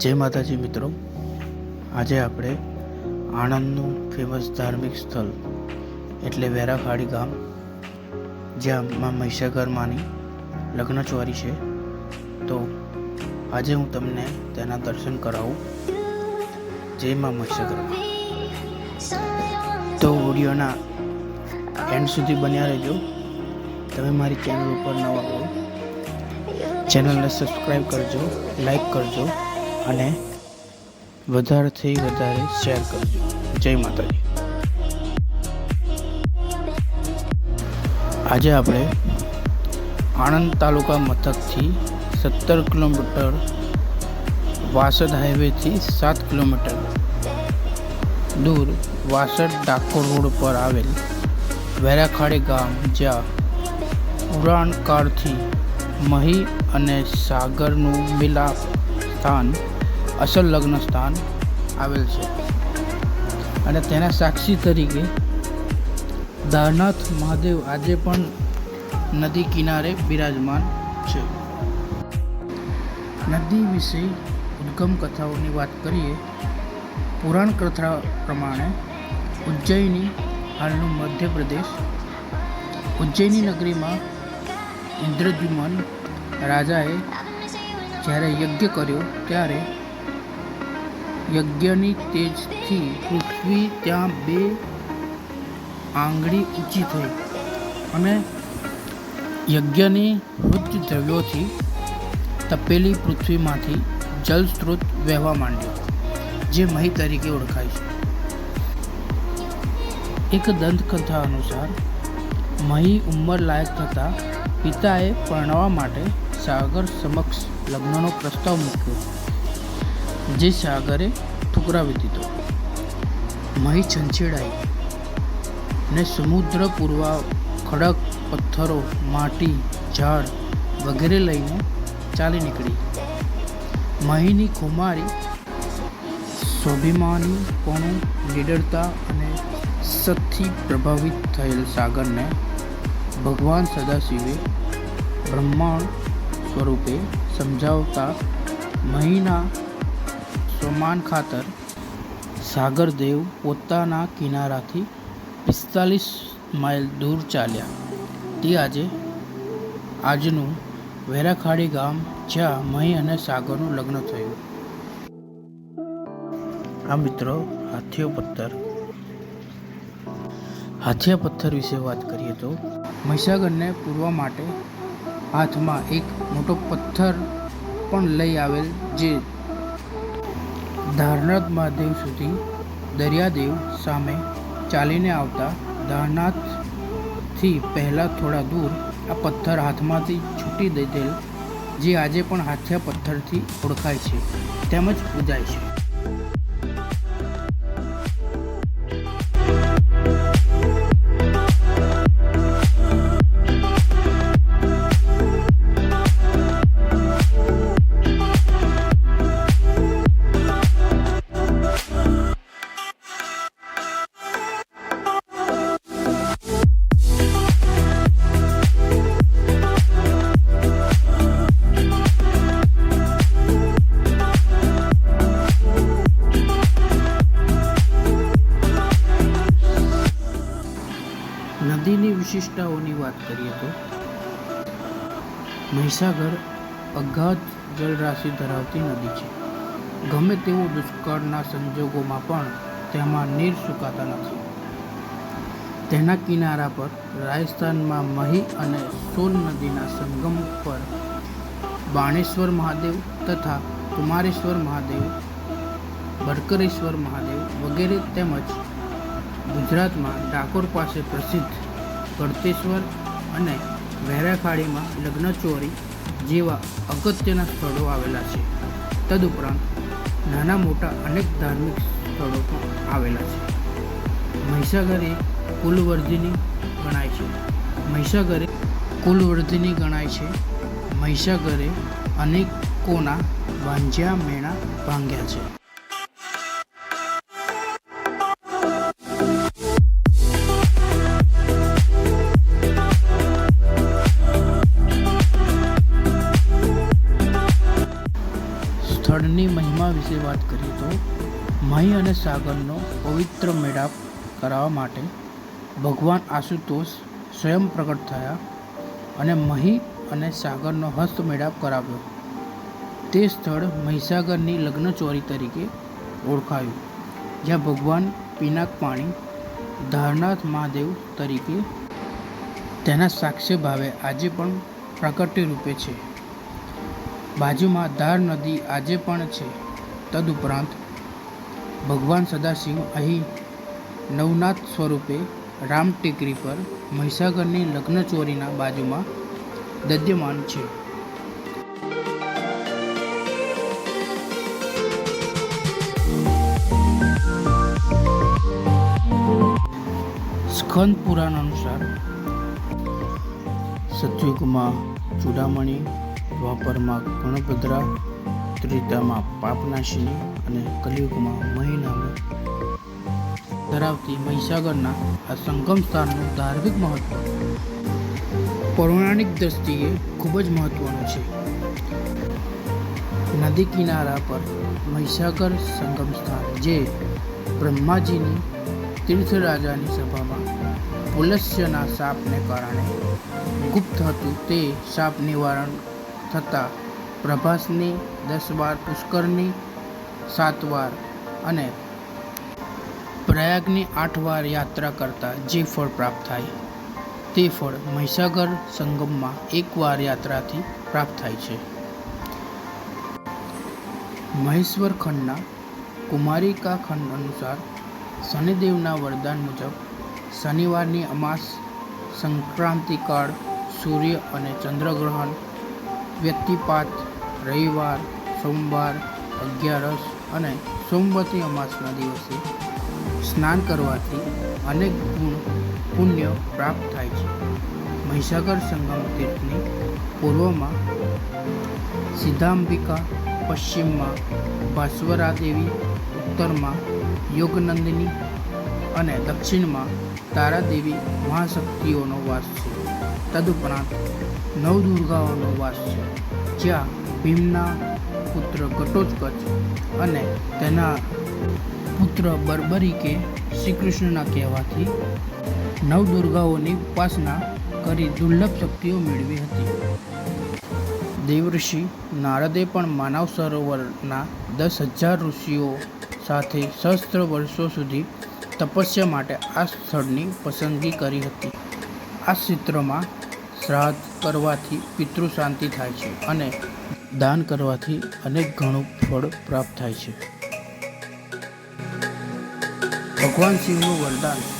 જય માતાજી મિત્રો. આજે આપણે આણંદનું ફેમસ ધાર્મિક સ્થળ એટલે વેરાખાડી ગામ, જ્યાં માં મહીસાગર માની લગ્ન છે. તો આજે હું તમને તેના દર્શન કરાવું. જય માં મહીસાગર. તો ઓડિયોના એન્ડ સુધી બન્યા રહેજો. તમે મારી ચેનલ ઉપર નવા હો ચેનલને સબસ્ક્રાઈબ કરજો લાઈક કરજો. અને વધારેથી વધારે શેર કરજો. જય માતાજી. આજે આપણે આણંદ તાલુકા મથકથી સત્તર કિલોમીટર વાસદ હાઈવેથી સાત કિલોમીટર દૂર વાસદ ડાકોર રોડ પર આવેલ વેરાખાડી ગામ, જ્યાં પુરાણકાળથી મહી અને સાગરનું મિલાપ સ્થાન, અસલ લગ્ન સ્થાન આવેલ છે. અને તેના સાક્ષી તરીકે દારનાથ મહાદેવ આજે પણ નદી કિનારે બિરાજમાન છે. નદી વિશે ઉદ્ગમ કથાઓની વાત કરીએ, પુરાણ કથા પ્રમાણે ઉજ્જૈની હાલનું મધ્યપ્રદેશ. ઉજ્જૈની નગરીમાં ઇન્દ્રદ્યુમન રાજાએ જ્યારે યજ્ઞ કર્યો ત્યારે યજ્ઞની તેજથી પૃથ્વી ત્યાં બે આંગળી ઊંચી થઈ અને યજ્ઞની વૃદ્ધ દ્રવ્યોથી તપેલી પૃથ્વીમાંથી જલ સ્ત્રોત વહેવા માંડ્યો, જે મહી તરીકે ઓળખાય છે. એક દંતકથા અનુસાર, મહી ઉંમર લાયક થતાં પિતાએ પરણવા માટે સાગર સમક્ષ લગ્નનો પ્રસ્તાવ મૂક્યો. જે સાગરે ઠુકરાવી દીધો મહી છંછેડાઈ ને સમુદ્ર પૂર્વા ખડક, પથ્થરો, માટી, ઝાડ વગેરે લઈને ચાલી નીકળી. મહીની ખુમારી સ્વાભિમાનીપણું નિડરતા અને સતથી પ્રભાવિત થયેલ સાગરને ભગવાન સદાશિવે બ્રહ્માંડ સ્વરૂપે સમજાવતા મહીના સમાન ખાતર સાગરદેવ પોતાના કિનારાથી પિસ્તાલીસ માઇલ દૂર ચાલ્યા. તે આજે આજનું વેરાખાડી ગામ જ્યાં મહી અને સાગરનું લગ્ન થયું. આ મિત્રો હાથીઓ પથ્થર. હાથિયા પથ્થર વિશે વાત કરીએ તો મહીસાગરને પૂરવા માટે હાથમાં એક મોટો પથ્થર પણ લઈ આવેલ જે ધારનાથ મહાદેવ સુધી દરિયાદેવ સામે ચાલીને આવતા ધારનાથથી પહેલાં થોડા દૂર આ પથ્થર હાથમાંથી છૂટી દીધેલ, જે આજે પણ હાથિયા પથ્થરથી ઓળખાય છે. તેમજ પૂજાય છે. નદીની વિશિષ્ટતાઓની વાત કરીએ તો મહીસાગર અગાધ જળરાશિ ધરાવતી નદી છે. ગમે તેવો દુષ્કાળના સંજોગોમાં પણ તેમાં નીર સુકાતા નથી. તેના કિનારા પર રાજસ્થાનમાં મહી અને સોન નદીના સંગમ પર બાણેશ્વર મહાદેવ તથા કુમારેશ્વર મહાદેવ ભડકરેશ્વર મહાદેવ વગેરે તેમજ ગુજરાતમાં ડાકોર પાસે પ્રસિદ્ધ ગળતેશ્વર અને વહેરાખાડીમાં લગ્નચોરી જેવા અગત્યના સ્થળો આવેલા છે. તદુપરાંત નાના મોટા અનેક ધાર્મિક સ્થળો પણ આવેલા છે. મહીસાગર એ કુલવર્ધિની ગણાય છે. મહીસાગરે કુલવર્ધિની ગણાય છે. મહીસાગરે અનેકોના વાંજ્યા મેણા ભાંગ્યા છે. મહિમા વિશે વાત કરીએ તો મહી અને સાગરનો પવિત્ર મેળાપ કરાવવા માટે ભગવાન આશુતોષ સ્વયં પ્રગટ થયા અને મહી અને સાગરનો હસ્ત મેળાપ કરાવ્યો. તે સ્થળ મહીસાગરની લગ્નચોરી તરીકે ઓળખાયું, જ્યાં ભગવાન પિનાક પાણી ધારનાથ મહાદેવ તરીકે તેના સાક્ષ્ય ભાવે આજે પણ પ્રાકટ્ય રૂપે છે. બાજુમાં ધાર નદી આજે પણ છે. તદુપરાંત ભગવાન સદાશિવ અહીં નવનાથ સ્વરૂપે રામ ટેકરી પર મહીસાગરની લગ્નચોરીના બાજુમાં દદ્યમાન છે. સ્કંદ પુરાણ અનુસાર સતયુગમાં ચૂડામણી દ્વાપરમાં ગણભદ્રા ત્રેતામાં પાપનાશિની અને કલિયુગમાં મહિનામાં ધરાવતી મહીસાગરના આ સંગમ સ્થાનનું ધાર્મિક મહત્વ પૌરાણિક દ્રષ્ટિએ ખૂબ જ મહત્વનું છે. નદી કિનારા પર મહીસાગર સંગમ સ્થાન, જે બ્રહ્માજીની તીર્થરાજાની સભામાં પુલસ્યના સાપને કારણે ગુપ્ત હતું. તે સાપ નિવારણ થતાં પ્રભાસની, દસ વાર પુષ્કરની, સાત વાર અને પ્રયાગની આઠ વાર યાત્રા કરતા જે ફળ પ્રાપ્ત થાય, તે ફળ મહીસાગર સંગમમાં એકવાર યાત્રાથી પ્રાપ્ત થાય છે. મહેશ્વર ખંડના કુમારિકા ખંડ અનુસાર શનિદેવના વરદાન મુજબ શનિવારની અમાસ, સંક્રાંતિકાળ, સૂર્ય અને ચંદ્રગ્રહણ, વ્યક્તિપાત રવિવાર, સોમવાર, અગિયારસ અને સોમવતી અમાસના દિવસે સ્નાન કરવાથી અનેક ગુણ પુણ્ય પ્રાપ્ત થાય છે. મહીસાગર સંગમ તીર્થની પૂર્વમાં સિદ્ધાંબિકા પશ્ચિમમાં ભાસ્વરા દેવી, ઉત્તરમાં યોગનંદિની અને દક્ષિણમાં તારાદેવી મહાશક્તિઓનો વાસ છે. તદુપરાંત નવદુર્ગાઓનો વાસ છે, જ્યાં ભીમના પુત્ર ઘટોત્કચ અને તેના પુત્ર બર્બરીકે શ્રી કૃષ્ણના કહેવાથી નવદુર્ગાઓની ઉપાસના કરી દુર્લભ શક્તિઓ મેળવી હતી. દેવઋષિ નારદે પણ માનવ સરોવરના દસ હજાર ઋષિઓ સાથે સહસ્ત્ર વર્ષો સુધી તપસ્યા માટે આ સ્થળની પસંદગી કરી હતી. આ ક્ષેત્રમાં શ્રાદ્ધ કરવાથી પિતૃ શાંતિ થાય છે અને દાન કરવાથી અનેક ઘણું ફળ પ્રાપ્ત થાય છે. ભગવાન શિવનું વરદાન